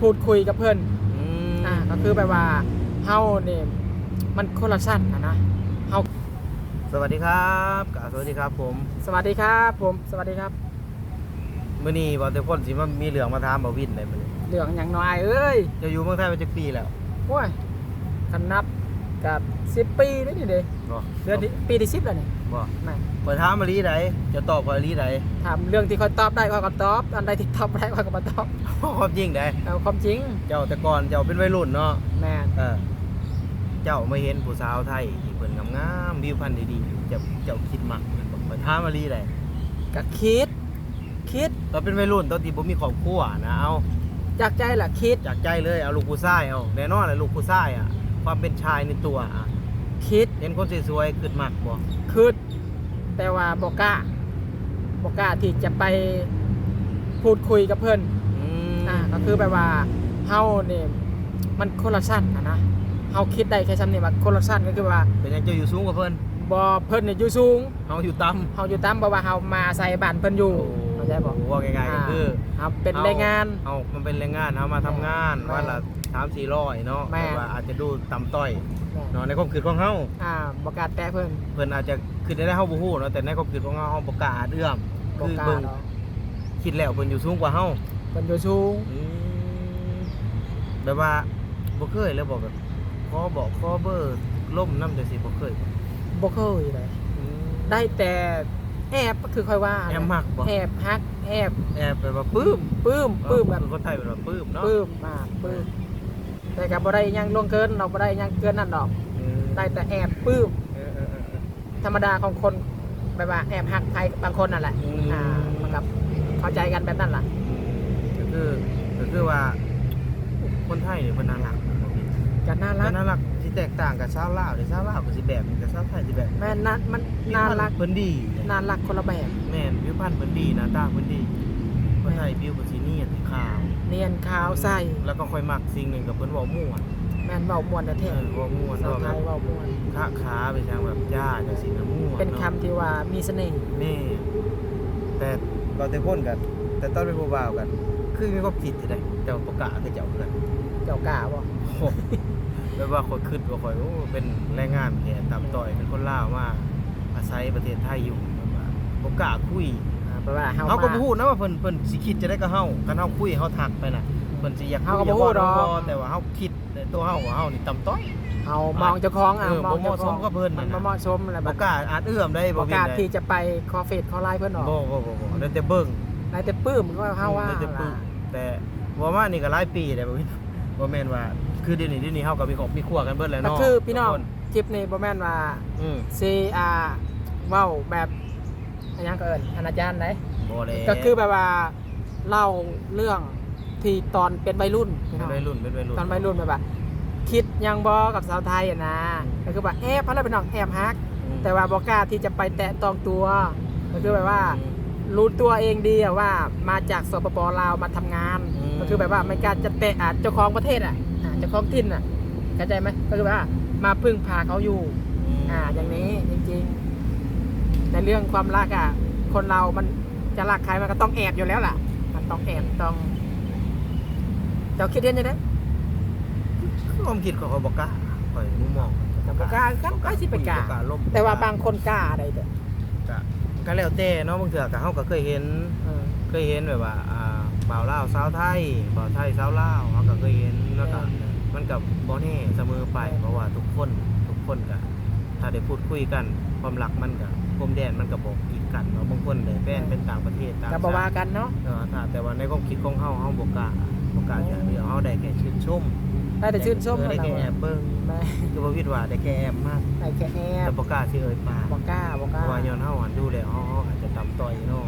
พูดคุยกับเพื่อนอืมอ่าก็คือแบบว่าเฮาเนี่ยมันคนละชั้นนะนะเฮาสวัสดีครับกะสวัสดีครับผม สวัสดีครับผม สวัสดีครับมื้อนี้บ่แต่คนสิมามีเรื่องมาถามบ่วินได้มื้อนี้เรื่องอย่างน้อยเอ้ยจะอยู่เมืองไทยมาจักปีแล้วโอ้ยคันนับ กับสิบปีนี่นี่เด้บ่เดือนที่ปีที่สิบแล้วนี่บ่แม่เปิดถามมาลีใดจะตอบว่าลีใดถามเรื่องที่เขาตอบได้เขาก็ตอบ อันใดที่ตอบไม่ได้เขาก็บ่ตอบความจริงได้เอาความจริงเจ้าแต่ก่อนเจ้าเป็นวัยรุ่นเนาะแม่นเออเจ้ามาเห็นผู้สาวไทยที่เพิ่นงามๆวิวพันธุ์ดีๆเจ้าเจ้าคิดมักแม่นบ่เปิดถามมาลีใดก็คิด คิดตอนเป็นวัยรุ่นตอนที่บ่มีครอบครัวนะเอาจากใจล่ะคิดจากใจเลยเอาลูกผู้ชายเอาแน่นอนเลยลูกผู้ชายอะ ความเป็นชายในตัวอะคิดเห็นคนสวยๆขึ้นมักบ่คิดแต่ว่าบอกกล้าบอกกล้าที่จะไปพูดคุยกับเพื่อนอืมอ่าก็คือแบบว่าเฮาเนี่ยมันคนละชั้นนะนะเฮาคิดได้แค่ชั้นนี้ว่าคนละชั้นก็คือว่าเป็นหยังเจ้าอยู่สูงกว่าเพิ่นบ่เพิ่นเนี่ยอยู่สูงเฮาอยู่ต่ำเฮาอยู่ต่ำเพราะว่าเฮามาอาศัยบ้านเพิ่นอยู่เข้าใจบ่ว่าง่ายๆก็คือ เฮาเป็นแรงงาน เอามันเป็นแรงงานเฮามาทำงานแม่ วันละ 3 400เนาะแม่แต่ว่าอาจจะดูต่ำต้อยเนาะในความคิดของเฮาอ่าบ่กล้าแตะเพิ่นเพิ่นอาจจะคิดได้เฮาบ่ฮู้เนาะแต่ในความคิดของเฮาเฮาบ่กล้าอาจเอื้อมบ่คือกล้าเบิ่งดอกคิดแล้วเพิ่นอยู่สูงกว่าเฮาเพิ่นอยู่สูงอืมแบบว่าบ่เคยเลยบอกแบบขอบอกขอเบอร์ล่มนำจังซี่บ่เคยบ่เคยเลยอืมได้แต่แอบก็คือค่อยว่าแอบมักบ่แอบฮักแอบแอบแบบว่าปื้มปลื้มปลื้มแบบคนไทยแบบว่าปื้มเนาะปลื้มมากปลื้ม แต่ก็บ่ได้หยังล่วงเกินเราบ่ได้หยังเกินนั่นดอก อืมได้แต่แอบปลื้มเออเออเออเออ ธรรมดาของคนแบบว่าแอบหักใครบางคนนั่นแหละอืม อ่ามันกับเข้าใจกันแบบนั้นล่ะ ก็คือก็คือว่า คนไทยเนี่ยมันน่ารักกันน่ารัมักนน่ารักที่แตกต่างกับชาวลาวเดี๋ยวชาวลาวก็สิแบบหนึ่งกับชาวไทยสิแบบหนึ่งแม่น่ามันน่ารักเพิ่นดีน่ารักคนละแบบ แม่นผิวพรรณเพิ่นดีหน้าตาเพิ่นดีคนไทยผิวก็สิเนียนสีขาว เนียนขาวใสแล้วก็ค่อยมักสิ่งหนึ่งกับเพิ่นเว้าม่วนแม่นเบาม่วนเอแท้อเว้าม่วนๆสาวเว้าไทแบบยเบาม่วน ค้าขาไปทางแบบย่าจังซี่นะม่วนเป็นคำาะที่ว่ามีเสน่ห์แม่แต่เราแต่พ้นกัน แต่ตอนเป็นผู้บ่าวกัน คือมีความคิดอยู่ได้เจ้าประกาศคือเจ้าเพื่อนเจ้ากล้าบ่โอ้แบบว่าคนขึ้นว่าคอยโอ้เป็นแรงงานแขกตามต่อยเป็นคนลาวมาอาศัยประเทศไทยอยู่แบบว่าบ่กล้าคุย อ่าแปลว่าเฮาเฮาก็มาบ่ฮู้นะว่าเพิ่นเพิ่นสิคิดจะได้กับเฮาคันเฮาคุยเฮาทักไปน่ะเพิ่นสิอยากคุยเฮาก็บ่อยากฮู้เว้าดอก บ่แต่ว่าเฮาคิดในตัวเฮาว่าเฮานี่ต่ำต้อย เฮามองเจ้าของอะเออมองเจ้าของบ่เหมาะสมกับเพิ่นมัน่ะนบ่เหมาะสมอะไรบ่แบบกล้าอาจเอื้อมได้บ่บ่กเห็นล้าได้ที่จะไปคอเฟสคอไลน์เพิ่นออกบ่บ่บ่บ่ได้แต่เบิ่งนายแต่ปลื้มก็เฮาว่าได้แต่ปึ้ล่ะงแต่ว่ามานี่ก็หลายปีแล้วบ่วินบ่แม่นว่า คือเดี๋ยวนี้เดี๋ยวนี้เฮาก็มีครอบมีครัวกันเบิดแล้วก็เนาะคือพี่น้องทุกคคลิปนี้บ่แม่นว่า อืม ซีอาเว้าแบบ อันยังก็เอิ้นอนาจารย์ไหนบ่แล้วก็คือแบบว่าเล่าเรื่องที่ตอนเป็นวัยรุ่นพี่เป็นน้อง วัยรุ่นเป็นวัยรุ่น ตอนวัยรุ่นแบบว่าคิดยังบอกับสาวไทยอะนะก็คือว่าแอบพระเราเป็นน้องแอบฮักอืมแต่ว่าบอกล้าที่จะไปแตะต้องตัว ก็คือแบบว่าอืมรู้ตัวเองดีอะว่ามาจากสปปลาวมาทำงาน อืม ก็คือแบบว่าไม่กล้ารจะแตะอาเจ้าของประเทศอะอ่าเจ้าของถิ่นอะเข้าใจไหมก็คือว่ามาพึ่งพาเขาอยู่ อ่าอย่างนี้จริงๆ ในเรื่องความรักอะ คนเรามันจะรักใครมันก็ต้องแอบอยู่แล้วล่ะ มันต้องแอบต้องเจ้าคิดเห็นยังไงคือความคิดของเขาบ่กล้าข่อยมุมมองบ่กล้าก็ก็สิไปกล้าบ่ล้มแต่ว่าบางคนกล้าอะไรเด้อก็ก็แล้วแต่เนาะบางเทื่อก็เฮาก็เคยเห็นเออเคยเห็นแบบว่าอ่าบ่าวลาวสาวไทยบ่าวไทยสาวลาวเฮาก็เคยเห็นแล้วก็มันกับบ่แน่เสมอไปเพราะว่าทุกคนทุกคนก็ถ้าได้พูดคุยกันความรักมันก็ พรมแดนมันก็บอกกีดกันเนาะบางคนได้แฟนเป็นต่างประเทศต่างก็บ่ว่ากันเนาะเออถ้าแต่ว่าในความคิดของเฮาเฮาบ่กล้าบ่กล้าจะเดี๋ยวเฮาได้แค่ชื่นชมได้แต่ชื่นชมเออได้เท่าแค่นั้นแอบเบิ่งไม่คือบ่คิดว่าได้แค่แอบมากได้แค่แอแต่บบ่กล้าสิเอ่ยปากบ่กล้าบ่กเพล้าราะว่าย้อนเฮาหันดูแล้วเฮาเฮาอาจจะต่ำต้อยเนาะ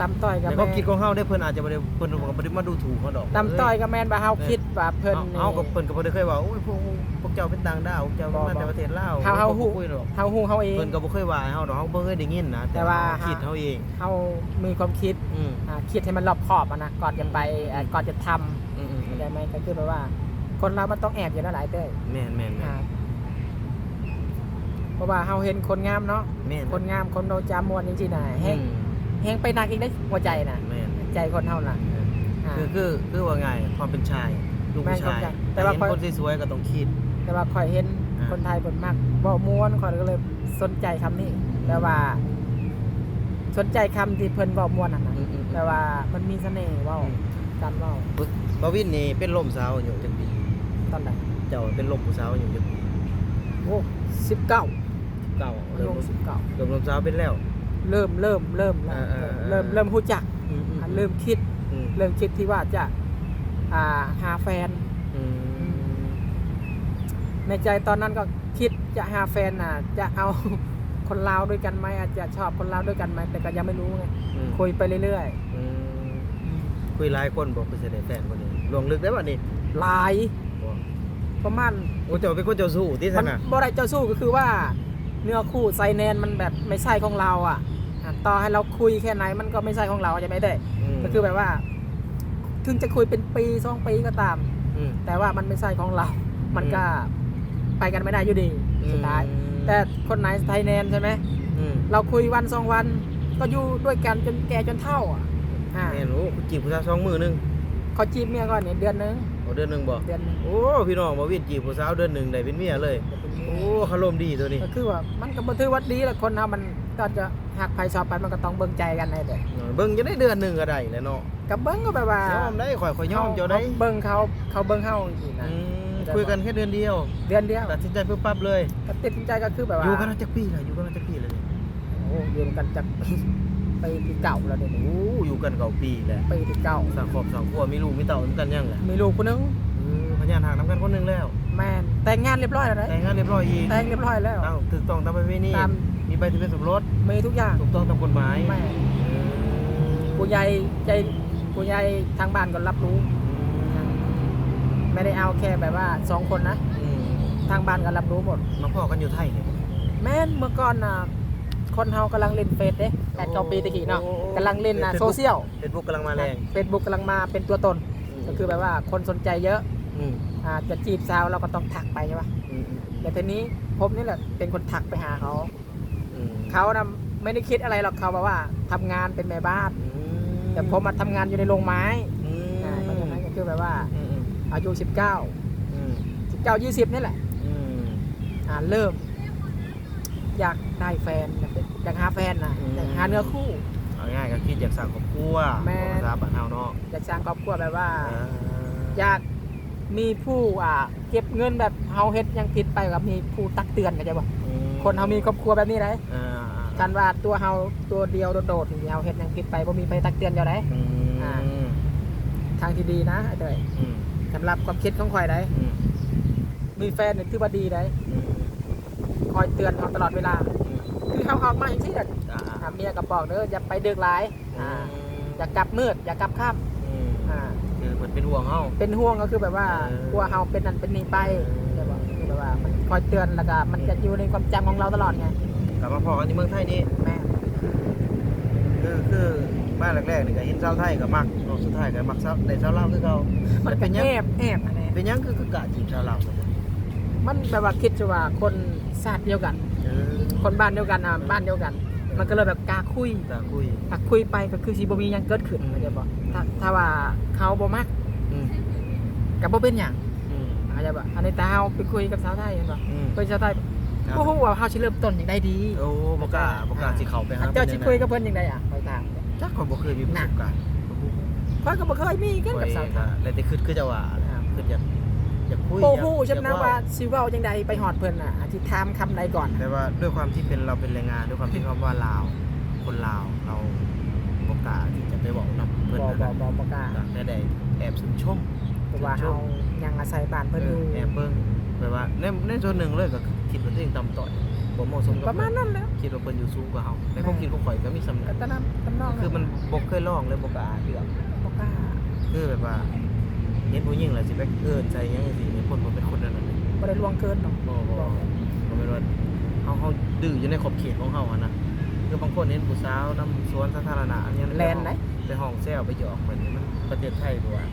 ตำต้อยกับในคแม่วามคิดของเฮาได้เพิ่นอาจจะบ่ได้เพิ่นก็บ่ได้มาดูถูกเฮาดอกตำต้อยกับแม่นว่าเฮาคิดว่าเพิ่นเฮาก็เพิ่นก็บ่ได้เคยว่าโอ้ยพวกพวกเจ้าเป็นต่างดาวพวกเจ้ามาแต่ประเทศลาวเฮาเฮาฮู้บ่คุยหรอกเฮาฮู้เฮาเอง เพิ่นก็บ่เคยว่าให้เฮาดอกเฮาบ่เคยได้ยินนะแต่ว่า เรคิดเฮาเองเฮามีความคิดอืมอ่าคิดให้มันรอบคอบอะนะก่อนจะไปเอ่อก่อนจะทำอืมอืมอืเข้ามใจไหมก็คือแบบว่า คนเรามันต้องแอบอยู่แล้วหลายเต้ยแม่นแม่นแม่อ่านเพราะว่าเฮาเห็นคนงามเนาะแม่นคนงามคนโนจามวนจริงๆนะแฮงอืม แฮงไปหนักอีกได้หัวใจน่ะ แม่นใจคนเฮาน่ะแม่นอ่าอ่า คือคือคือว่าไงความเป็นชายลูกผู้ชายแม่นความเป็นชายแต่แต่ว่าว่าคนสวยๆก็ต้องคิด แต่ว่าคอยเห็นอ่า คนไทยเพิ่นมักเว้าม่วนคอยก็เลยสนใจคำนี้แต่ว่า สนใจคำที่เพิ่นเว้าม่วนนั่นน่ะอืมๆแต่ว่ามันมีเสน่ห์เว้าการเว้าบาวินนี่เป็นลมสาวอยู่จักปีตอนใดเจ้าเป็นลมผู้สาวอยู่จักปีโอ้สิบเก้าเก้าเริ่ลมงสิบเก้าเริ่มลมสาวเป็นแล้ว เริ่มเริ่มเริ่มแล้วอ่าอ่าอ่าเริ่มเริ่มรู้จักอืมอะเริ่มคิด อืมเริ่มคิดที่ว่าจะอ่าหาแฟน อืมในใจตอนนั้นก็คิดจะหาแฟนน่ะ จะเอา คนลาวด้วยกันไหมอาจจะชอบคนลาวด้วยกันไหมแต่ก็ยังไม่รู้ไงอืมคุยไปเรื่อยอืมคุยหลายคนบอกคือสิได้แฟนคนนี้ลวงลึกได้ป่ะนี่ๆหลายประมาณโอ้เจ้าเป็นคนเจ้าสู้ที่มัสนนะบ่ได้เจ้าสู้ก็คือว่า เนื้อคู่ไซแนนมันแบบไม่ใช่ของเราอะอะต่อให้เราคุยแค่ไหนมันก็ไม่ใช่ของเราใช่ไหมเด้ก็คือแบบว่า ถึงจะคุยเป็นปีสองปีก็ตามมแต่ว่ามันไม่ใช่ของเรา มันก็ไปกันไม่ได้อยู่ดีสุดท้าย แต่คนไหนไทยแนนใช่ไหมอืมเราคุยวันสองวัน ก็อยู่ด้วยกันจนแก่จนเท่าอะอ่าแม่นโอ้กูจีบผู้สาวสองมือหนึงเขาจีบเมียก่อนเนี่ยเดือนหนึง เอาเดือนหนึงบ่เดือนหนึงโอ้พี่น้องบ่วินจีบผู้สาวเดือนหนึงได้เป็นเมียเลย โอ้คารมดีตัวนี้ก็คือว่ามันก็บ่ถือว่าดีแหละคนเรามันก็จะหักไผชอบไปมันก็ต้องเบิ่งใจกันให้เด้เบิ่งจะได้เดือนหนึงก็ได้แหล้วเนาะกับเบิ่งก็แบบว่ายอมได้ข่อยข่อยยอมเจ้าได้ขเบิ่งเขาเขาเบิ่งเฮาจริงๆอืนะมคุยกันแค่เดือนเดียว เดือนเดียวตัดสินใจปึ๊บปั๊บเลยก็ตัดสินใจก็คือแบบว่าอยู่กันมาจักปีล่ะอยู่กันมาจักปีเลยโอ้อยู่กันจากไปที่เก่าแล้วเดี๋ยวนี้โอ้อยู่กันเก่าปีแหละไปที่เก่าสังครอบสังครัวมีลูกมีเต่าเหมือนกันยังแหละมีลูกคนนึงเออพญานห่างน้ำกันคนหนึงแล้ว แม่นแต่งงานเรียบร้อยแล้วนะแต่งงานเรียบร้อยอีกแต่งเรียบร้อยแล้วอ้าวถูกต้องตามประเพณีตาม มีใบทะเบียนสมรสมีทุกอย่างถูกต้องตามกฎหมายแม่เออผู้ใหญ่ใจผู้ใหญ่ทางบ้านก็รับรู้ ไม่ได้เอาแค่แบบว่าสองคนนะ อืมทางบ้านก็รับรู้หมด มาพ่อกันอยู่ไทยเนี่ยแม่นเมื่อก่อนน่ะ คนเฮากำลังเล่นเฟซเด้แปดเก้าปีตะกี้เนาะโอ้กำลังเล่นน่ะ Facebook โซเชียลเฟซบุ๊กกำลังมาแรงเฟซบุ๊กกำลังมาเป็นตัวตน ก็คือแบบว่าคนสนใจเยอะอืมอ่าจะจีบสาวเราก็ต้องทักไปใช่ปะอืมอืมแต่ทีนี้ผมนี่แหละเป็นคนทักไปหาเขาอืมเขานะไม่ได้คิดอะไรหรอกเขาบอกว่าทำงานเป็นแม่บ้านอืมแต่ผมมาทำงานอยู่ในโรงไม้อืมอ่าเพราะฉะนั้นก็คือแบบว่าอืมอืมอายุ19อืม19 20นี่แหละอืมอ่าเริ่ม อยากได้แฟน อยากเป็นอยากหาแฟนนะอืม อยากหาเนื้อคู่ เอาง่ายๆก็คิดอยากสร้างครอบครัวแม่ ภาษาบ้านเฮาเนาะอยากสร้างครอบครัวแบบว่า อ่าอยากมีผู้อ่าเก็บเงินแบบเฮาเฮ็ดยังผิดไปกับมีผู้ตักเตือนกันจะบอกอืมคนเฮามีครอบครัวแบบนี้ได้อ่าการว่าตัวเฮาตัวเดียวโดดๆนี่เฮาเฮ็ดยังผิดไปบ่มีใครตักเตือนเจ้าได้ อืมอ่า ทางที่ดีนะไอ้เตยอืมสำหรับความคิดของข่อยได้อืมมีแฟนนี่ถือว่าดีได้อืมคอยเตือนเฮาตลอดเวลา อืมคือเฮาออกมาจังซี่น่ะอ่าอ่าเมียก็บอกเด้ออย่าไปดึกหลายอ่าอย่ากลับมืดอย่ากลับค่ำอืมอ่าคือเพิ่นเป็นห่วงเฮา เป็นห่วงก็คือแบบว่าเออ กลัวเฮาเป็นนั่นเป็นนี่ไปเออแต่ว่าคือแบบว่ามันคอยเตือนแล้วก็มันจะอยู่ในความจำของเราตลอดไงกลับมาพอกันที่เมืองไทยนี่แม่คือคือมาแรกๆนี่ก็เห็นชาวไทยก็มักรอบสุดท้ายก็มักชาวได้ชาวลาวคือเก่ามันแต่เป็เป็นนหยัแองบแอบอันนี้เป็นหยังคือคือกะจีบชาวลาวครับมั นแบบว่าคิดจะว่าคนชาติเดียวกันเออคนบ้านเดียวกันอะบ้านเดียวกัน มันก็เลยแบบกล้าคุยตาคุยถ้าคุยไปก็คือสิบ่มีหยังเกิดขึ้นอืมเข้าใจบ่ถ้าถ้าว่าเขาบ่มักอืมก็บ่เป็นหยังอืมเข้าใจบ่อันนี้แต่เฮาไปคุยกับสาวไทยเห็นบ่อืมคุยกับสาวไทยครับบ่ฮู้ว่าเฮาสิเริ่มต้นจังไดดี โอ้บ่กล้าบ่กล้าสิเข้าไปหาเจ้าสิคุยกับเพิ่นจังไดอะไปถามจักคนบ่เคยมีประสบการณ์เพิ่นก็บ่เคยมีกันข้กับอยสาวไทก็ยแล้วแต่คือคือจะว่าแหละคืออยาก อยากคุยโอ้อยากฮู้ใช่ไหมอยกว่าสิเว้าจังไดไปฮอดเพิ่นน่ะอาจสิถามคำใดก่อนแต่ว่าด้วยความที่เป็นเราเป็นแรงงานด้วยความที่คำว่าลาว คนลาวเราบ่กล้าที่จะไปบอกนำเพิ่นบ่นะบ่บ่บ่กล้าก็ได้ได้แอบชื่นชมเพราะว่าเฮายังอาศัยบ้านเพิ่นอยู่แอบเบิ่งแบบว่าในในส่วนหนึ่งเลยก็คิดว่าตัวเองต่ำต้อยบ่เหมาะสมกับประมาณนั้นแหล้ว คิดว่าเพิ่นอยู่สูงกว่าเฮาในความคิดของข่อยก็มีสำก็นึกตะนำตำนองคือมันบ่เคยลองเลยบ่กล้าเลือกบ่กล้า คือแบบว่า เห็นผู้หญิงแล้วสิไปเอิ้นใจหยังจังซี่เนี่ยคนบ่เป็นคนนั้นน่ะบ่ได้ลวงเกินหรอกบ่บ่บ่แม่นว่าเฮาเฮาดื้ออยู่ในขอบเขตของเฮาอะนะคือบางคนเห็นผู้สาวนํสวนสาธารณะอันนี้แลนไหนไปห้องแซวไปหยอกเพิ่นนี่มันประเทศไทยบ่ว่า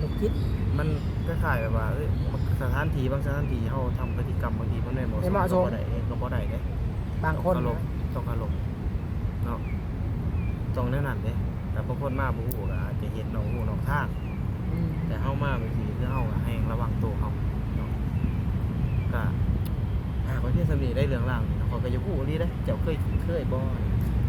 ลูกคิดมันคล้ายๆแบบว่าเอ้ยสถานที่บางสถานที่เฮาทำพฤติกรรมบางทีมันไม่เหมาะสไม่มเหมาะสมก็บ่ได้ก็บ่ได้เด้บางคนต้องเคารพนะต้องเคารพเนาะต้องแน่นั่นเด้แต่บางคนมาบ่ฮู้ก็อาจจะเห็นนอกหูนอกทางอืม แต่เฮามาบางทีคือเฮาก็ให้ระวังตัวเฮาเนาะก็หากว่าพี่สำนีได้เรื่องราวนี่เนาะเขาก็จะพูดดีเด้อเจ้าเคยเคยบ่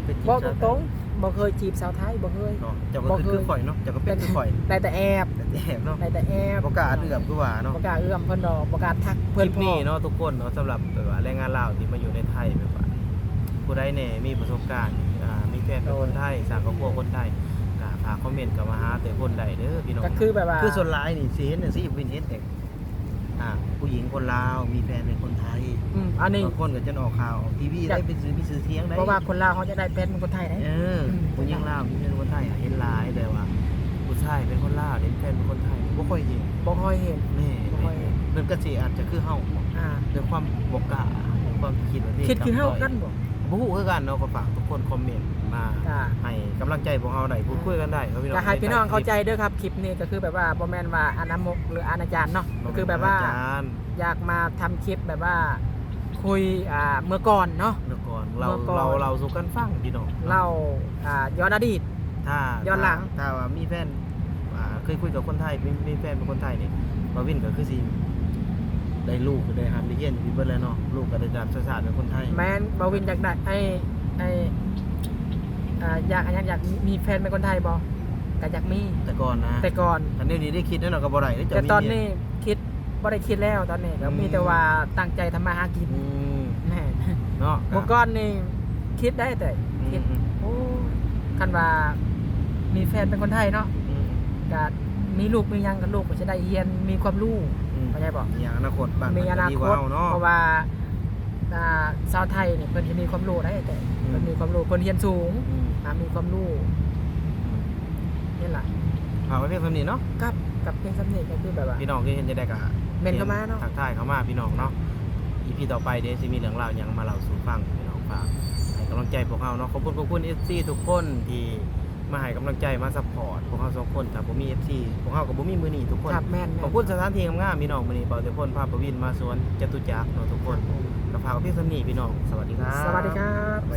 เคยจีบอกสาวตรงๆบ่เคยจีบสาวไทยบ่เคย เนาะเจ้าก็คือคือข่อยเนาะเจ้าก็เป็นคือข่อยได้แต่แอบแต่แอบเนาะได้แต่แอบบ่กล้าเอื้อมคือว่าเนาะบ่กล้าเอื้อมเพิ่นดอกบ่กล้าทักคเพิ่ลินปนี้เนาะทุกคนเนาะสำหรับแบบว่าแรงงานลาวที่มาอยู่ในไทยแบบว่าผู้ใดแน่มีประสบการณ์อ่ามีแฟนเป็นคนไทยสร้างครอบครัวคนไทยก็ฝากคอมเมนต์กับมาหาแต่คนใดเด้อพี่น้องก็คือแบบว่าคือส่วนหลายนี่สิเห็นน่ะสิวินเห็นแต่อ่าผู้หญิงคนลาวมีแฟนเป็นคนไทยอืมอันนี้ บางคนก็จะออกข่าวออกทีวีได้เป็นซื้อมีซื้อเทียงได้เพราะว่าคนลาวเขาจะได้เป็นคนไทยได้ เออผู้หญิงลาวมีแฟนเป็นคนไทยอะเห็นหลายแต่ว่าผู้ชายเป็นคนลาวเห็นแฟนเป็นคนไทยบ่ค่อยเห็นบ่ค่อยเห็นแน่บ่ค่อยเห็นนั่นก็สิอาจจะคือเฮาอ่าด้วยความบ่กล้าด้วยความคิดว่านี่คิดคือเฮากันบ่ บ่ฮู้คือกันเนาะก็ฝากทุกคนคอมเมนต์ มาก็ให้กำลังใจพวกเราได้พูดคุยกันได้ครับพี่น้องก็ให้พี่น้องเข้าใจเด้อครับคลิปนี้ก็คือแบบว่าบ่แม่นว่าอานามกหรืออาณาจารย์เนาะก็คือแบบว่าอาจารย์อยากมาทำคลิปแบบว่าคุยอ่าเมื่อก่อนเนาะ เมื่อก่อนเราเมื่อก่อน เราเราสู่กันฟังพี่น้องเล่าอ่าย้อนอดีต ถ้าย้อนหลัง ถ้าว่ามีแฟนอ่าเคยคุยกับคนไทยมีมีแฟนเป็นคนไทยนี่บ่วินก็คือสิได้ลูกได้หันได้เรียนอยู่เบิดแล้วเนาะลูกก็ได้ดับศาสตร์เป็นคนไทยแมนบาวินอยากได้ไอ้ไอ้ อ่าอยากอยากอยากมีแฟนเป็นคนไทยบ่ก็อยากมีแต่ก่อนนะแต่ก่อนอันนี้นี่ได้คิดแน่นอนก็บ่ได้เด้อจะแต่มีตอนเมีย นี้คิดบ่ได้คิดแล้วตอนนี้ก็มีแต่ว่าตั้งใจทำมาหากินอืมแม่เนาะเมื่อก่อนนี่คิดได้แต่อืมคิด อืมโอ้คันว่ามีแฟนเป็นคนไทยเนาะอืมก็มีลูกมีหยังกับลูกก็จะได้เรียนมีความรู้อืมเข้าใจบ่มีอนาคตบ้านมีอนาดีคกว่ตเฮเนาะเพราะว่า อ่าชาวไทยเนี่ยเพิ่นจะมีความรู้ได้แต่อืมเพิ่นมีความรู้เพิ่นเรียนสูงอืมอ่ามีความรู้นี่แหละฝากไว้เพียงเท่านี้เนาะกับกับเพลงสำเนียงก็คือแบบว่าพี่น้องที่เห็นจะได้กะเมนเข้ามาเนาะทักทายเข้ามาพี่น้องเนาะอีพีต่อไปเดี๋ยวจะมีเรื่องราวหยังมาเล่าสู่ฟังพี่น้องฝากให้กำลังใจพวกเราเนาะขอบคุณขอบคุณ FC ทุกคนที่ มาให้กำลังใจมาซัพพอร์ตพวกเราสองคนถ้าบ่มี FC พวกเราก็บ่มีมื้อนี้ทุกคนครับแม่นขอบคุณสถานที่งามๆพี่น้องมื้อนี้เบาแต่พลพาประวินมาสวนจตุจักรเนาะทุกคนก็ฝากกับพี่สำนีพี่น้องสวัสดีครับ สวัสดีครับ